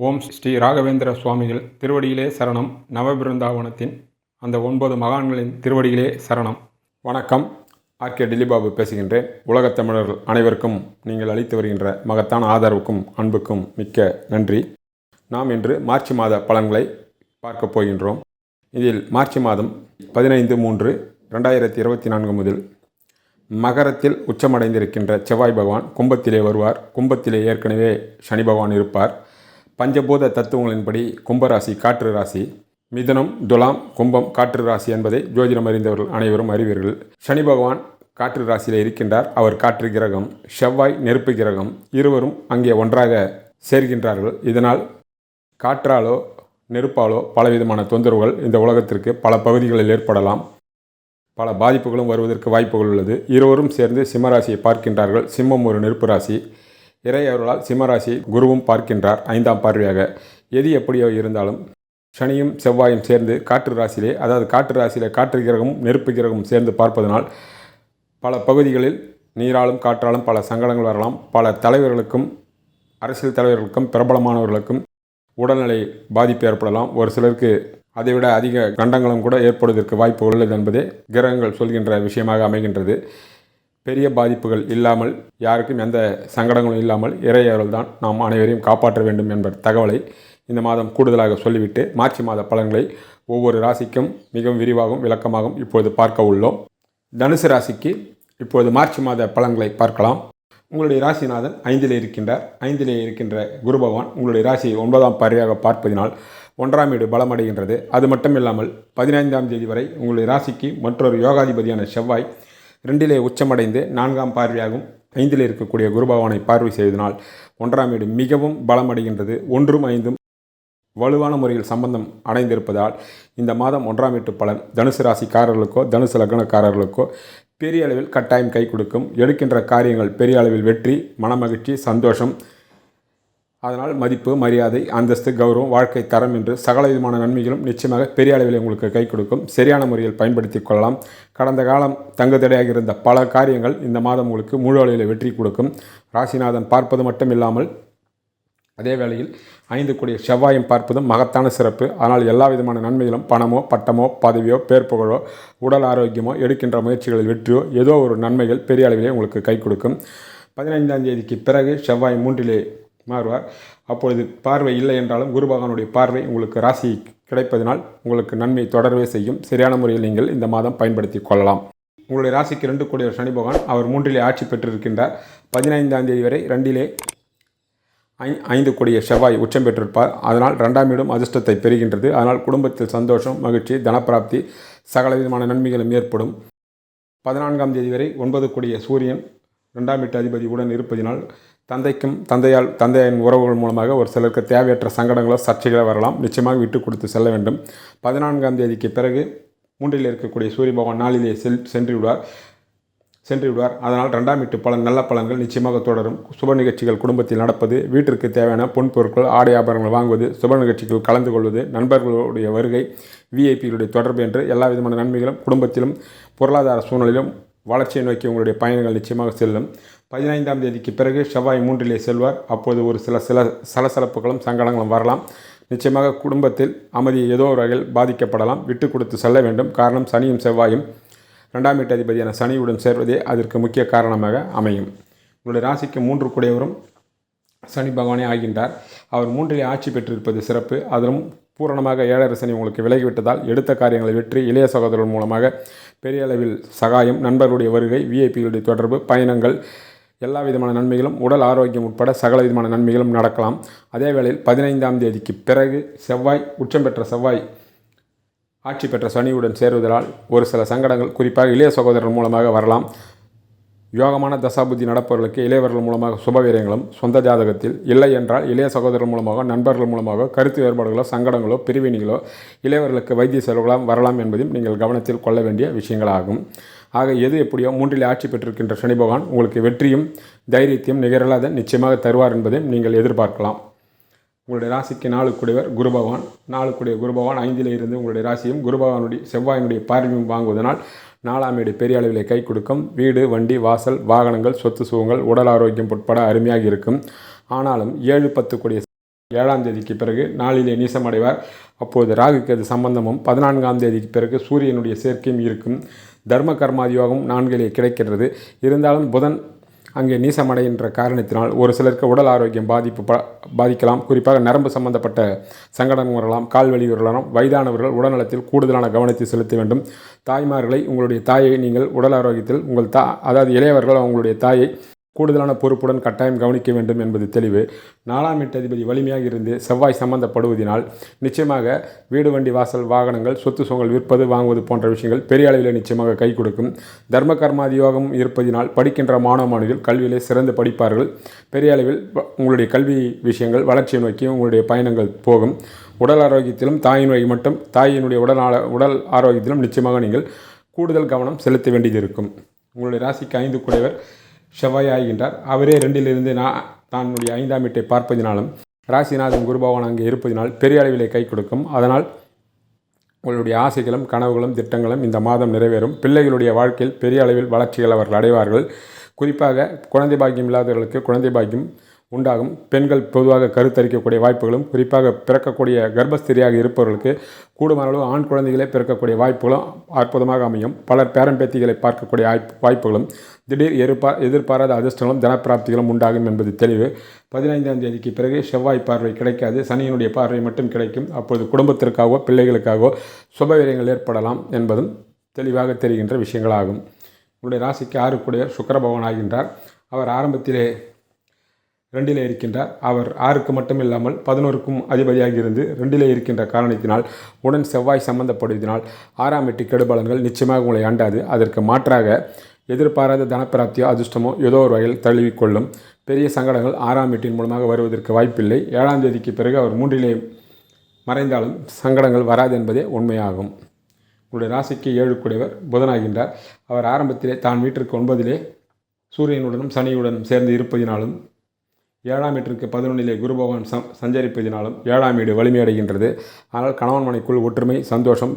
ஓம் ஸ்ரீ ராகவேந்திர சுவாமிகள் திருவடியிலே சரணம். நவபிருந்தாவனத்தின் அந்த ஒன்பது மகான்களின் திருவடியிலே சரணம். வணக்கம். ஆர்கே டில்லிபாபு பேசுகின்றேன். உலகத் தமிழர்கள் அனைவருக்கும் நீங்கள் அளித்து வருகின்ற மகத்தான ஆதரவுக்கும் அன்புக்கும் மிக்க நன்றி. நாம் இன்று மார்ச் மாத பலன்களை பார்க்கப் போகின்றோம். இதில் மார்ச் மாதம் பதினைந்து மூன்று ரெண்டாயிரத்தி இருபத்தி நான்கு முதல் மகரத்தில் உச்சமடைந்திருக்கின்ற செவ்வாய் பகவான் கும்பத்திலே வருவார். கும்பத்திலே ஏற்கனவே சனி பகவான் இருப்பார். பஞ்சபூத தத்துவங்களின்படி கும்பராசி காற்று ராசி. மிதனம் துலாம் கும்பம் காற்று ராசி என்பதை ஜோதிடம் அறிந்தவர்கள் அனைவரும் அறிவீர்கள். சனி பகவான் காற்று ராசியில் இருக்கின்றார். அவர் காற்று கிரகம் செவ்வாய் நெருப்பு கிரகம் இருவரும் அங்கே ஒன்றாக சேர்கின்றார்கள். இதனால் காற்றாலோ நெருப்பாலோ பலவிதமான தொந்தரவுகள் இந்த உலகத்திற்கு பல பகுதிகளில் ஏற்படலாம். பல பாதிப்புகளும் வருவதற்கு வாய்ப்புகள் உள்ளது. இருவரும் சேர்ந்து சிம்மராசியை பார்க்கின்றார்கள். சிம்மம் ஒரு நெருப்பு ராசி. இறை அவர்களால் சிம்மராசி குருவும் பார்க்கின்றார் ஐந்தாம் பார்வையாக. எது எப்படியோ இருந்தாலும் சனியும் செவ்வாயும் சேர்ந்து காற்று ராசியிலே அதாவது காற்று ராசியிலே காற்று கிரகமும் நெருப்பு கிரகமும் சேர்ந்து பார்ப்பதனால் பல பகுதிகளில் நீராலும் காற்றாலும் பல சங்கடங்கள் வரலாம். பல தலைவர்களுக்கும் அரசியல் தலைவர்களுக்கும் பிரபலமானவர்களுக்கும் உடல்நிலை பாதிப்பு ஏற்படலாம். ஒரு சிலருக்கு அதைவிட அதிக கண்டங்களும் கூட ஏற்படுவதற்கு வாய்ப்பு உள்ளது என்பதே கிரகங்கள் சொல்கின்ற விஷயமாக அமைகின்றது. பெரிய பாதிப்புகள் இல்லாமல் யாருக்கும் எந்த சங்கடங்களும் இல்லாமல் இறையவர்கள் தான் நாம் அனைவரையும் காப்பாற்ற வேண்டும் என்ற தகவலை இந்த மாதம் கூடுதலாக சொல்லிவிட்டு மார்ச் மாத பலன்களை ஒவ்வொரு ராசிக்கும் மிகவும் விரிவாகவும் விளக்கமாகவும் இப்பொழுது பார்க்க உள்ளோம். தனுசு ராசிக்கு இப்பொழுது மார்ச் மாத பலன்களை பார்க்கலாம். உங்களுடைய ராசிநாதன் ஐந்திலே இருக்கின்றார். ஐந்திலே இருக்கின்ற குரு பகவான் உங்களுடைய ராசியை ஒன்பதாம் பார்வையாக பார்ப்பதினால் ஒன்றாம் வீடு பலமடைகின்றது. அது மட்டும் இல்லாமல் பதினைந்தாம் தேதி வரை உங்களுடைய ராசிக்கு மற்றொரு யோகாதிபதியான செவ்வாய் ரெண்டிலே உச்சமடைந்து நான்காம் பார்வையாகும். ஐந்தில் இருக்கக்கூடிய குருபகவானை பார்வை செய்வதனால் ஒன்றாம் வீடு மிகவும் பலமடைகின்றது. ஒன்றும் ஐந்தும் வலுவான முறையில் சம்பந்தம் அடைந்திருப்பதால் இந்த மாதம் ஒன்றாம் வீட்டு பலன் தனுசு ராசிக்காரர்களுக்கோ தனுசு லக்னக்காரர்களுக்கோ பெரிய அளவில் கட்டாயம் கை கொடுக்கும். எடுக்கின்ற காரியங்கள் பெரிய அளவில் வெற்றி மனமகிழ்ச்சி சந்தோஷம் அதனால் மதிப்பு மரியாதை அந்தஸ்து கௌரவம் வாழ்க்கை தரம் என்று சகல விதமான நன்மைகளும் நிச்சயமாக பெரிய அளவில் உங்களுக்கு கை கொடுக்கும். சரியான முறையில் பயன்படுத்தி கொள்ளலாம். கடந்த காலம் தங்குதடையாக இருந்த பல காரியங்கள் இந்த மாதம் உங்களுக்கு முழு அளவில் வெற்றி கொடுக்கும். ராசிநாதன் பார்ப்பது மட்டும் இல்லாமல் அதே வேளையில் ஐந்து கூடிய செவ்வாயும் பார்ப்பதும் மகத்தான சிறப்பு. ஆனால் எல்லா விதமான நன்மைகளும் பணமோ பட்டமோ பதவியோ பேர் புகழோ உடல் ஆரோக்கியமோ எடுக்கின்ற முயற்சிகளில் வெற்றியோ ஏதோ ஒரு நன்மைகள் பெரிய அளவிலே உங்களுக்கு கை கொடுக்கும். பதினைந்தாம் தேதிக்கு பிறகு செவ்வாய் மூன்றிலே மாறுவார். அப்பொழுது பார்வை இல்லை என்றாலும் குரு பகவானுடைய பார்வை உங்களுக்கு ராசி கிடைப்பதனால் உங்களுக்கு நன்மை தொடரவே செய்யும். சரியான முறையில் நீங்கள் இந்த மாதம் பயன்படுத்தி கொள்ளலாம். உங்களுடைய ராசிக்கு ரெண்டு கோடி சனி பகவான். அவர் மூன்றிலே ஆட்சி பெற்றிருக்கின்றார். பதினைந்தாம் தேதி வரை ரெண்டிலே ஐ ஐந்து கோடிய செவ்வாய் உச்சம் பெற்றிருப்பார். அதனால் ரெண்டாம் இடம் அதிர்ஷ்டத்தை பெறுகின்றது. அதனால் குடும்பத்தில் சந்தோஷம் மகிழ்ச்சி தனப்பிராப்தி சகலவிதமான நன்மைகளும் ஏற்படும். பதினான்காம் தேதி வரை ஒன்பது கோடிய சூரியன் ரெண்டாம் வீட்டு அதிபதி உடன் இருப்பதினால் தந்தைக்கும் தந்தையால் தந்தையின் உறவுகள் மூலமாக ஒரு சிலருக்கு தேவையற்ற சங்கடங்களோ சர்ச்சைகளோ வரலாம். நிச்சயமாக விட்டு கொடுத்து செல்ல வேண்டும். பதினான்காம் தேதிக்கு பிறகு மூன்றில் இருக்கக்கூடிய சூரிய பகவான் நாளிலே செல் சென்று விடுவார் சென்று விடுவார் அதனால் ரெண்டாம் வீட்டு பலன் நல்ல பலன்கள் நிச்சயமாக தொடரும். சுப நிகழ்ச்சிகள் குடும்பத்தில் நடப்பது வீட்டிற்கு தேவையான பொன் பொருட்கள் ஆடை ஆபரணங்கள் வாங்குவது சுப நிகழ்ச்சிகள் கலந்து கொள்வது நண்பர்களுடைய வருகை விஐபிகளுடைய தொடர்பு என்று எல்லா விதமான நன்மைகளும் குடும்பத்திலும் பொருளாதார சூழ்நிலையிலும் வளர்ச்சியை நோக்கி உங்களுடைய பயணங்கள் நிச்சயமாக செல்லும். பதினைந்தாம் தேதிக்கு பிறகு செவ்வாய் மூன்றிலே செல்வார். அப்போது ஒரு சில சில சலசலப்புகளும் சங்கடங்களும் வரலாம். நிச்சயமாக குடும்பத்தில் அமைதி ஏதோ ஒரு வகையில் பாதிக்கப்படலாம். விட்டு கொடுத்து செல்ல வேண்டும். காரணம் சனியும் செவ்வாயும் ரெண்டாம் வீட்டு அதிபதியான சனியுடன் சேர்வதே அதற்கு முக்கிய காரணமாக அமையும். உங்களுடைய ராசிக்கு மூன்று குடையவரும் சனி பகவானே ஆகின்றார். அவர் மூன்றிலே ஆட்சி பெற்றிருப்பது சிறப்பு. அதிலும் பூரணமாக ஏழரை சனி உங்களுக்கு விலகிவிட்டதால் எடுத்த காரியங்களை வெற்றி இளைய சகோதரர்கள் மூலமாக பெரிய அளவில் சகாயம் நண்பர்களுடைய வருகை விஐபிகளுடைய தொடர்பு பயணங்கள் எல்லா விதமான நன்மைகளும் உடல் ஆரோக்கியம் உட்பட சகல விதமான நன்மைகளும் நடக்கலாம். அதே வேளையில் பதினைந்தாம் தேதிக்கு பிறகு செவ்வாய் உச்சம் பெற்ற செவ்வாய் ஆட்சி பெற்ற சனியுடன் சேருவதால் ஒரு சில சங்கடங்கள் குறிப்பாக இளைய சகோதரர் மூலமாக வரலாம். யோகமான தசாபுத்தி நடப்பவர்களுக்கு இளையவர்கள் மூலமாக சுபவீரியங்களும் சொந்த ஜாதகத்தில் இல்லை என்றால் இளைய சகோதரர் மூலமாக நண்பர்கள் மூலமாக கருத்து வேறுபாடுகளோ சங்கடங்களோ பிரிவினைகளோ இளையவர்களுக்கு வைத்திய செலவுகளாம் வரலாம் என்பதையும் நீங்கள் கவனத்தில் கொள்ள வேண்டிய விஷயங்களாகும். ஆக எது எப்படியோ மூன்றில் ஆட்சி பெற்றிருக்கின்ற சனி பகவான் உங்களுக்கு வெற்றியும் தைரியத்தையும் நிகரில்லாத நிச்சயமாக தருவார் என்பதையும் நீங்கள் எதிர்பார்க்கலாம். உங்களுடைய ராசிக்கு நாலு கூடியவர் குரு பகவான். நாலு கூடிய குரு பகவான் ஐந்தில் இருந்து உங்களுடைய ராசியும் குரு பகவானுடைய செவ்வாயினுடைய பார்வையும் வாங்குவதனால் நாலாம் வீடு பெரிய அளவிலே கை கொடுக்கும். வீடு வண்டி வாசல் வாகனங்கள் சொத்து சுகங்கள் உடல் ஆரோக்கியம் உட்பட அருமையாக இருக்கும். ஆனாலும் ஏழு பத்து கூடிய ஏழாம் தேதிக்கு பிறகு நாளிலே நீசமடைவார். அப்போது ராகுக்கு அது சம்பந்தமும் பதினான்காம் தேதிக்கு பிறகு சூரியனுடைய சேர்க்கையும் இருக்கும். தர்ம கர்மாதி யோகம் நான்கிலே கிடைக்கிறது இருந்தாலும் புதன் அங்கே நீசமடைகின்ற காரணத்தினால் ஒரு சிலருக்கு உடல் ஆரோக்கியம் பாதிப்பு பாதிக்கலாம். குறிப்பாக நரம்பு சம்பந்தப்பட்ட சங்கடம் வரலாம் கால்வலி வரலாம் வயதானவர்கள் உடல்நலத்தில் கூடுதலான கவனத்தை செலுத்த வேண்டும். தாய்மார்களை உங்களுடைய தாயை நீங்கள் உடல் ஆரோக்கியத்தில் உங்கள் தா அதாவது இளையவர்கள் அவங்களுடைய தாயை கூடுதலான பொறுப்புடன் கட்டாயம் கவனிக்க வேண்டும் என்பது தெளிவு. நாலாம் எட்டு அதிபதி வலிமையாக இருந்து செவ்வாய் சம்பந்தப்படுவதினால் நிச்சயமாக வீடு வண்டி வாசல் வாகனங்கள் சொத்து சுகங்கள் விற்பது வாங்குவது போன்ற விஷயங்கள் பெரிய அளவில் நிச்சயமாக கை கொடுக்கும். தர்ம கர்மாதி யோகம் இருப்பதினால் படிக்கின்ற மாணவ மாணவிகள் கல்வியிலே சிறந்து படிப்பார்கள். பெரிய அளவில் உங்களுடைய கல்வி விஷயங்கள் வளர்ச்சியை நோக்கி உங்களுடைய பயணங்கள் போகும். உடல் ஆரோக்கியத்திலும் தாயின் வழி மட்டும் தாயினுடைய உடல் உடல் ஆரோக்கியத்திலும் நிச்சயமாக நீங்கள் கூடுதல் கவனம் செலுத்த வேண்டியது இருக்கும். உங்களுடைய ராசிக்கு ஐந்து குறைவர் செவ்வாய் ஆகின்றார் அவரே ரெண்டிலிருந்து நான் தன்னுடைய ஐந்தாம் வீட்டை பார்ப்பதினாலும் ராசிநாதன் குருபவன் அங்கே இருப்பதினால் பெரிய அளவிலே கை கொடுக்கும். அதனால் உங்களுடைய ஆசைகளும் கனவுகளும் திட்டங்களும் இந்த மாதம் நிறைவேறும். பிள்ளைகளுடைய வாழ்க்கையில் பெரிய அளவில் வளர்ச்சிகள் அவர்கள் அடைவார்கள். குறிப்பாக குழந்தை பாக்கியம் இல்லாதவர்களுக்கு குழந்தை பாக்கியம் உண்டாகும். பெண்கள் பொதுவாக கருத்தரிக்கக்கூடிய வாய்ப்புகளும் குறிப்பாக பிறக்கக்கூடிய கர்ப்பஸ்திரியாக இருப்பவர்களுக்கு கூடுமானளவு ஆண் குழந்தைகளே பிறக்கக்கூடிய வாய்ப்புகளும் அற்புதமாக அமையும். பலர் பேரம்பேத்திகளை பார்க்கக்கூடிய வாய்ப்பு வாய்ப்புகளும் திடீர் எதிர்பார் எதிர்பாராத அதிர்ஷ்டங்களும் தனப்பிராப்திகளும் உண்டாகும் என்பது தெளிவு. பதினைந்தாம் தேதிக்கு பிறகு செவ்வாய் பார்வை கிடைக்காது. சனியினுடைய பார்வை மட்டும் கிடைக்கும். அப்பொழுது குடும்பத்திற்காகவோ பிள்ளைகளுக்காகவோ சுபவீரியங்கள் ஏற்படலாம் என்பதும் தெளிவாக தெரிகின்ற விஷயங்களாகும். உங்களுடைய ராசிக்கு ஆறுக்குடைய சுக்கிர பகவான் ஆகின்றார். அவர் ஆரம்பத்திலே ரெண்டிலே இருக்கின்றார் அவர் ஆறுக்கு மட்டும் இல்லாமல் பதினோருக்கும் அதிபதியாக இருந்து ரெண்டிலே இருக்கின்ற காரணத்தினால் உடன் செவ்வாய் சம்பந்தப்படுவதனால் ஆறாம் எட்டு கெடுபலன்கள் நிச்சயமாக உங்களை அண்டாது அதற்கு மாற்றாக எதிர்பாராத தனப்பிராப்தியோ அதிர்ஷ்டமோ ஏதோ ஒரு வகையில் தழுவிக்கொள்ளும் பெரிய சங்கடங்கள் ஆறாம் வீட்டின் மூலமாக வருவதற்கு வாய்ப்பில்லை. ஏழாம் தேதிக்கு பிறகு அவர் மூன்றிலே மறைந்தாலும் சங்கடங்கள் வராது என்பதே உண்மையாகும். உங்களுடைய ராசிக்கு ஏழு கூடியவர் புதனாகின்றார். அவர் ஆரம்பத்திலே தான் வீட்டிற்கு ஒன்பதிலே சூரியனுடனும் சனியுடனும் சேர்ந்து இருப்பதினாலும் ஏழாம் வீட்டிற்கு பதினொன்றிலே குரு பகவான் சஞ்சரிப்பதினாலும் ஏழாம் வீடு வலிமையடைகின்றது. ஆனால் கணவன் மனைக்குள் ஒற்றுமை சந்தோஷம்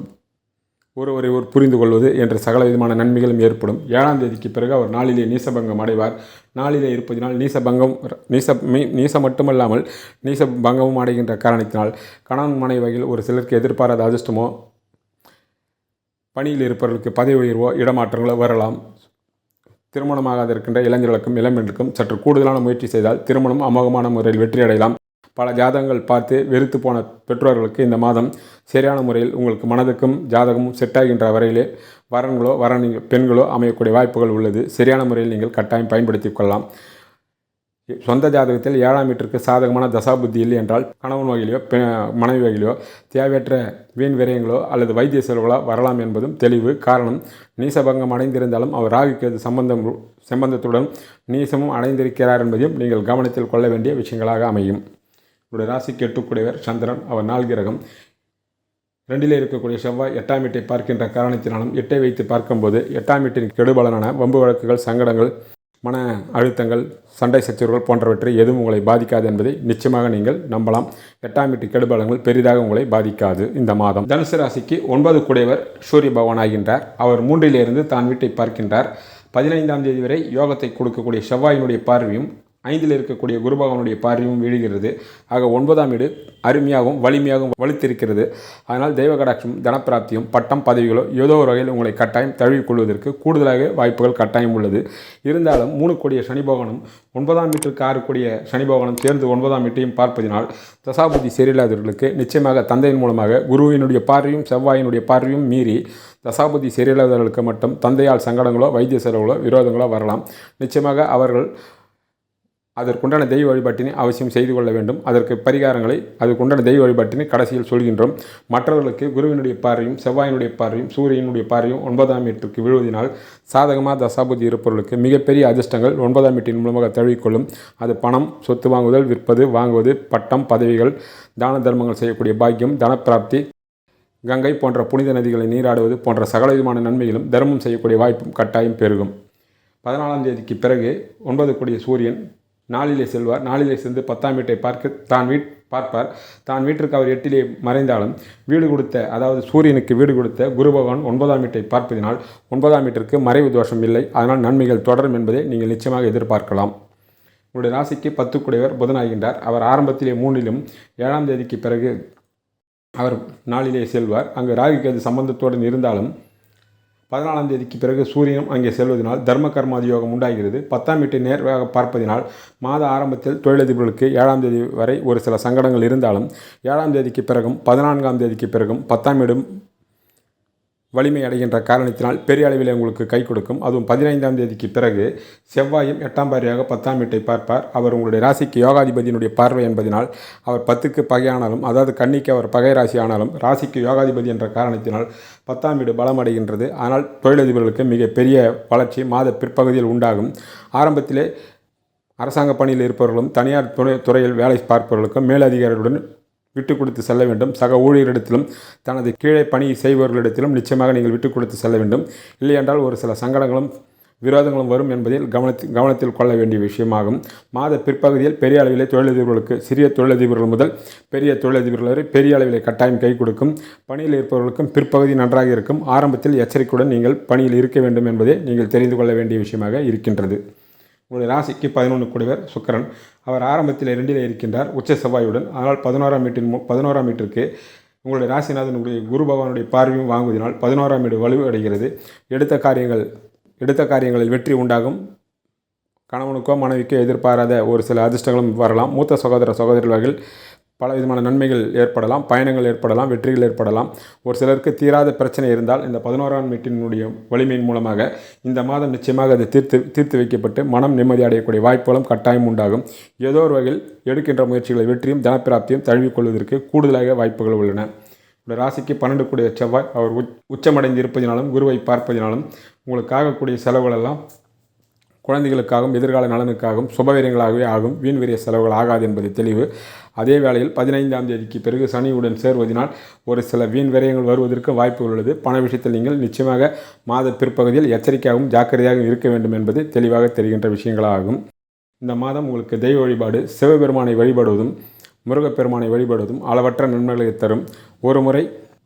ஒருவரை ஒரு புரிந்து கொள்வது என்ற சகல விதமான நன்மைகளும் ஏற்படும். ஏழாம் தேதிக்கு பிறகு அவர் நாளிலே நீசபங்கம் அடைவார். நாளிலே இருப்பதினால் நீசபங்கம் நீச மீ நீச மட்டுமல்லாமல் நீச பங்கமும் அடைகின்ற காரணத்தினால் கணவன் மனைவி வகையில் ஒரு சிலருக்கு எதிர்பாராத அதிர்ஷ்டமோ பணியில் இருப்பவர்களுக்கு பதவி உயர்வோ இடமாற்றங்களோ வரலாம். திருமணமாகாத இருக்கின்ற இளைஞர்களுக்கும் இளம்பெண்களுக்கும் சற்று கூடுதலான முயற்சி செய்தால் திருமணம் அமோகமான முறையில் வெற்றி அடையலாம் பல ஜாதகங்கள் பார்த்து வெறுத்து போன பெற்றோர்களுக்கு இந்த மாதம் சரியான முறையில் உங்களுக்கு மனதுக்கும் ஜாதகமும் செட் ஆகின்ற வரையிலே வரன்களோ வரணி பெண்களோ அமையக்கூடிய வாய்ப்புகள் உள்ளது. சரியான முறையில் நீங்கள் கட்டாயம் பயன்படுத்திக் கொள்ளலாம். சொந்த ஜாதகத்தில் ஏழாம் வீட்டிற்கு சாதகமான தசாபுத்தி இல்லை என்றால் கணவன் வகையிலோ பெ மனைவி வகையிலோ தேவையற்ற வீண் விரயங்களோ அல்லது வைத்திய செலவுகளோ வரலாம் என்பதும் தெளிவு காரணம். நீசபங்கம் அடைந்திருந்தாலும் அவர் ராகுக்கு சம்பந்தம் சம்பந்தத்துடன் நீசமும் அடைந்திருக்கிறார் என்பதையும் நீங்கள் கவனத்தில் கொள்ள வேண்டிய விஷயங்களாக அமையும். உங்களுடைய ராசிக்கு எட்டுக்குடையவர் சந்திரன் அவர் நாள் கிரகம். ரெண்டிலே இருக்கக்கூடிய செவ்வாய் எட்டாம் வீட்டை பார்க்கின்ற காரணத்தினாலும் எட்டை வைத்து பார்க்கும்போது எட்டாம் வீட்டின் கெடுபலனான வம்பு வழக்குகள் சங்கடங்கள் மன அழுத்தங்கள் சண்டை சச்சரவுகள் போன்றவற்றை எதுவும் உங்களை பாதிக்காது என்பதை நிச்சயமாக நீங்கள் நம்பலாம். எட்டாம் வீட்டு கெடுபலங்கள் பெரிதாக உங்களை பாதிக்காது இந்த மாதம். தனுசு ராசிக்கு ஒன்பது குடையவர் சூரிய பகவான் ஆகின்றார். அவர் மூன்றிலிருந்து தான் வீட்டை பார்க்கின்றார். பதினைந்தாம் தேதி வரை யோகத்தை கொடுக்கக்கூடிய செவ்வாயினுடைய பார்வையும் ஐந்தில் இருக்கக்கூடிய குருபகவனுடைய பார்வையும் விழுகிறது. ஆக ஒன்பதாம் வீடு அருமையாகவும் வலிமையாகவும் வலுத்திருக்கிறது. அதனால் தெய்வ தனப்பிராப்தியும் பட்டம் பதவிகளோ ஏதோ ஒரு வகையில் உங்களை கட்டாயம் தழுவிக்கொள்வதற்கு கூடுதலாக வாய்ப்புகள் கட்டாயம் உள்ளது. இருந்தாலும் மூணு கோடிய சனி ஒன்பதாம் வீட்டிற்கு ஆறு கோடிய சனி சேர்ந்து ஒன்பதாம் வீட்டையும் பார்ப்பதினால் தசாபுத்தி சரியில்லாதவர்களுக்கு நிச்சயமாக தந்தையின் மூலமாக குருவினுடைய பார்வையும் செவ்வாயினுடைய பார்வையும் மீறி தசாபதி சரியில்லாதவர்களுக்கு மட்டும் தந்தையால் சங்கடங்களோ வைத்திய செலவுகளோ விரோதங்களோ வரலாம். நிச்சயமாக அவர்கள் அதற்குண்டான தெய்வ வழிபாட்டினை அவசியம் செய்து கொள்ள வேண்டும். அதற்கு பரிகாரங்களை அதற்குண்டான தெய்வ வழிபாட்டினை கடைசியில் சொல்கின்றோம். மற்றவர்களுக்கு குருவினுடைய பார்வையும் செவ்வாயினுடைய பார்வையும் சூரியனுடைய பார்வையும் ஒன்பதாம் வீட்டிற்கு விழுவதினால் சாதகமாக தசாபுதி இருப்பவர்களுக்கு மிகப்பெரிய அதிர்ஷ்டங்கள் ஒன்பதாம் வீட்டின் மூலமாக தழுவிக்கொள்ளும். அது பணம் சொத்து வாங்குதல் விற்பது வாங்குவது பட்டம் பதவிகள் தான தர்மங்கள் செய்யக்கூடிய பாக்கியம் தனப்பிராப்தி கங்கை போன்ற புனித நதிகளை நீராடுவது போன்ற சகலவிதமான நன்மைகளும் தர்மம் செய்யக்கூடிய வாய்ப்பும் கட்டாயம் பெருகும். பதினாலாம் தேதிக்கு பிறகு ஒன்பது கோடிய சூரியன் நாளிலே செல்வார். நாளிலே சென்று பத்தாம் வீட்டை பார்க்க தான் வீட் பார்ப்பார். தான் வீட்டிற்கு அவர் எட்டிலே மறைந்தாலும் வீடு கொடுத்த அதாவது சூரியனுக்கு வீடு கொடுத்த குரு பகவான் ஒன்பதாம் வீட்டை பார்ப்பதினால் ஒன்பதாம் வீட்டிற்கு மறைவு தோஷம் இல்லை. அதனால் நன்மைகள் தொடரும் என்பதை நீங்கள் நிச்சயமாக எதிர்பார்க்கலாம். உங்களுடைய ராசிக்கு பத்துக்குடையவர் புதனாகின்றார். அவர் ஆரம்பத்திலே மூன்றிலும் ஏழாம் தேதிக்கு பிறகு அவர் நாளிலே செல்வார். அங்கு ராகு கேது சம்பந்தத்துடன் இருந்தாலும் பதினாலாம் தேதிக்கு பிறகு சூரியனும் அங்கே செல்வதனால் தர்ம கர்மாதி யோகம் உண்டாகிறது. பத்தாம் வீட்டை நேர்வாக பார்ப்பதினால் மாத ஆரம்பத்தில் தொழிலதிபர்களுக்கு ஏழாம் தேதி வரை ஒரு சில சங்கடங்கள் இருந்தாலும் ஏழாம் தேதிக்கு பிறகும் பதினான்காம் தேதிக்கு பிறகும் பத்தாம் வீடும் வலிமை அடைகின்ற காரணத்தினால் பெரிய அளவில் உங்களுக்கு கை கொடுக்கும். அதுவும் பதினைந்தாம் தேதிக்கு பிறகு செவ்வாயும் எட்டாம் பாரியாக பத்தாம் வீட்டை பார்ப்பார். அவர் உங்களுடைய ராசிக்கு யோகாதிபதியினுடைய பார்வை என்பதனால் அவர் பத்துக்கு பகையானாலும் அதாவது கன்னிக்கு அவர் பகை ராசி ஆனாலும் ராசிக்கு யோகாதிபதி என்ற காரணத்தினால் பத்தாம் வீடு பலமடைகின்றது ஆனால் தொழிலதிபர்களுக்கு மிகப்பெரிய வளர்ச்சி மாத பிற்பகுதியில் உண்டாகும். ஆரம்பத்திலே அரசாங்க பணியில் இருப்பவர்களும் தனியார் துறை துறையில் வேலை பார்ப்பவர்களுக்கும் மேலதிகாரிகளுடன் விட்டு கொடுத்து செல்ல வேண்டும். சக ஊழியரிடத்திலும் தனது கீழே பணி செய்பவர்களிடத்திலும் நிச்சயமாக நீங்கள் விட்டு கொடுத்து செல்ல வேண்டும். இல்லையென்றால் ஒரு சில சங்கடங்களும் விரோதங்களும் வரும் என்பதில் கவனத்தில் கவனத்தில் கொள்ள வேண்டிய விஷயமாகும். மாத பிற்பகுதியில் பெரிய அளவிலே தொழிலதிபர்களுக்கு சிறிய தொழிலதிபர்கள் முதல் பெரிய தொழிலதிபர்கள் வரை பெரிய அளவிலே கட்டாயம் கை கொடுக்கும். பணியில் இருப்பவர்களுக்கும் பிற்பகுதி நன்றாக இருக்கும். ஆரம்பத்தில் எச்சரிக்கையுடன் நீங்கள் பணியில் இருக்க வேண்டும் என்பதை நீங்கள் தெரிந்து கொள்ள வேண்டிய விஷயமாக இருக்கின்றது. உங்களுடைய ராசிக்கு பதினொன்று கூடியவர் சுக்கரன். அவர் ஆரம்பத்தில் இரண்டில் இருக்கின்றார் உச்ச செவ்வாயுடன். ஆனால் பதினோராம் வீட்டின் பதினோராம் வீட்டிற்கு உங்களுடைய ராசிநாதனுடைய குரு பகவானுடைய பார்வையும் வாங்குவதனால் பதினோராம் வீடு வலுவடைகிறது எடுத்த காரியங்கள் எடுத்த காரியங்களில் வெற்றி உண்டாகும். கணவனுக்கோ மனைவிக்கோ எதிர்பாராத ஒரு சில அதிர்ஷ்டங்களும் வரலாம். மூத்த சகோதர சகோதரர்கள் வகையில் பல விதமான நன்மைகள் ஏற்படலாம் பயணங்கள் ஏற்படலாம் வெற்றிகள் ஏற்படலாம். ஒரு சிலருக்கு தீராத பிரச்சனை இருந்தால் இந்த பதினோராம் வீட்டினுடைய வலிமையின் மூலமாக இந்த மாதம் நிச்சயமாக அது தீர்த்து தீர்த்து வைக்கப்பட்டு மனம் நிம்மதி அடையக்கூடிய வாய்ப்புகளும் கட்டாயம் உண்டாகும். ஏதோ ஒரு வகையில் எடுக்கின்ற முயற்சிகளை வெற்றியும் தனப்பிராப்தியும் தழுவிக்கொள்வதற்கு கூடுதலாக வாய்ப்புகள் உள்ளன. இந்த ராசிக்கு பன்னெண்டு கூடிய செவ்வாய் அவர் உச் உச்சமடைந்து இருப்பதினாலும் குருவை பார்ப்பதினாலும் உங்களுக்கு ஆகக்கூடிய செலவுகளெல்லாம் குழந்தைகளுக்காகவும் எதிர்கால நலனுக்காகவும் சுபவீரியங்களாகவே ஆகும். வீண் வீரிய செலவுகள் ஆகாது என்பது தெளிவு. அதே வேளையில் பதினைந்தாம் தேதிக்கு பிறகு சனியுடன் சேர்வதனால் ஒரு சில வீண் விரயங்கள் வருவதற்கு வாய்ப்புகள் உள்ளது. பண விஷயத்தில் நீங்கள் நிச்சயமாக மாத பிற்பகுதியில் எச்சரிக்கையாகவும் ஜாக்கிரதையாகவும் இருக்க வேண்டும் என்பது தெளிவாக தெரிகின்ற விஷயங்களாகும். இந்த மாதம் உங்களுக்கு தெய்வ வழிபாடு சிவபெருமானை வழிபடுவதும் முருகப்பெருமானை வழிபடுவதும் அளவற்ற நன்மைகளை தரும். ஒரு முறை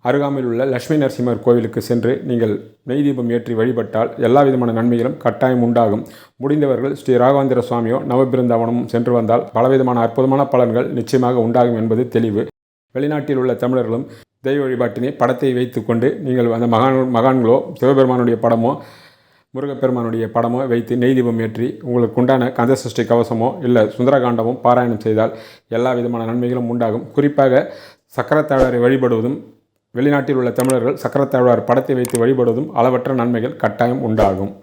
அருகாமையில் உள்ள லட்சுமி நரசிம்மர் கோவிலுக்கு சென்று நீங்கள் நெய் தீபம் ஏற்றி வழிபட்டால் எல்லா விதமான நன்மைகளும் கட்டாயம் உண்டாகும். முடிந்தவர்கள் ஸ்ரீ ராகவேந்திர சுவாமியோ நவபிருந்தாவனமும் சென்று வந்தால் பலவிதமான அற்புதமான பலன்கள் நிச்சயமாக உண்டாகும் என்பது தெளிவு. வெளிநாட்டில் உள்ள தமிழர்களும் தெய்வ வழிபாட்டினை படத்தை வைத்துக்கொண்டு நீங்கள் அந்த மகான் மகான்களோ சிவபெருமானுடைய படமோ முருகப்பெருமானுடைய படமோ வைத்து நெய் தீபம் ஏற்றி உங்களுக்கு உண்டான கந்தசஷ்டி கவசமோ இல்லை சுந்தரகாண்டமோ பாராயணம் செய்தால் எல்லா விதமான நன்மைகளும் உண்டாகும். குறிப்பாக சக்கரத்தாழரை வழிபடுவதும் வெளிநாட்டில் உள்ள தமிழர்கள் சக்கரத்தாழ்வார் படத்தை வைத்து வழிபடுவதும் அளவற்ற நன்மைகள் கட்டாயம் உண்டாகும்.